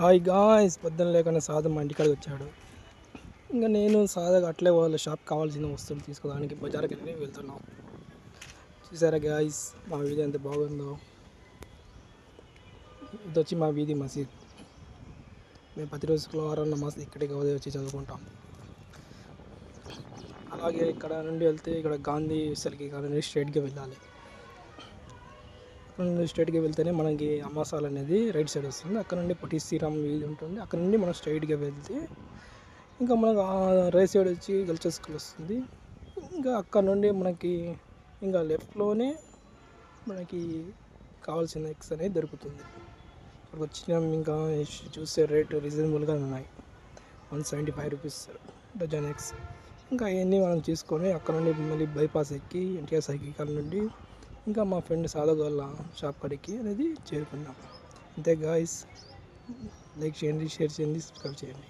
Hi guys పొద్దున లేకుండా సాధు మా ఇంటికాడికి వచ్చాడు. ఇంకా నేను సాధగా అట్లే వాళ్ళ షాప్ కావాల్సిన వస్తువులు తీసుకోవడానికి బజార్కి వెళ్ళి వెళ్తున్నాం. చూసారా గాయస్ మా వీధి ఎంత బాగుందో. ఇది వచ్చి మా వీధి మసీద్. మేము ప్రతిరోజు శుక్రవారం నమాజ్ ఇక్కడికి ఉదయం వచ్చి చదువుకుంటాం. అలాగే ఇక్కడ నుండి వెళ్తే ఇక్కడ గాంధీ సెల్కి ఇక్కడ నుండి స్ట్రైట్గా వెళ్ళాలి. నుండి స్ట్రైట్గా వెళ్తేనే మనకి అమ్మాసాల్ అనేది రైట్ సైడ్ వస్తుంది. అక్కడ నుండి పటి శ్రీరామ్ వీధి ఉంటుంది. అక్కడ నుండి మనం స్ట్రైట్గా వెళ్తే ఇంకా మనకు రైట్ సైడ్ వచ్చి గల్చర్ స్కూల్ వస్తుంది. ఇంకా అక్కడ నుండి మనకి ఇంకా లెఫ్ట్లోనే మనకి కావాల్సిన ఎక్స్ అనేది దొరుకుతుంది. ఇక్కడికి వచ్చిన ఇంకా చూసే రేటు రీజనబుల్గా ఉన్నాయి. One seventy five rupees dozen X ఇంకా అవన్నీ మనం తీసుకొని అక్కడ నుండి మళ్ళీ బైపాస్ ఎక్కి ఎన్టీఆర్ సైకిల్ నుండి ఇంకా మా ఫ్రెండ్ సాధవ్ వాళ్ళ షాప్ కాడికి అనేది చేరుకున్నాం. అంతే గాయస్ లైక్ చేయండి షేర్ చేయండి సబ్స్క్రైబ్ చేయండి.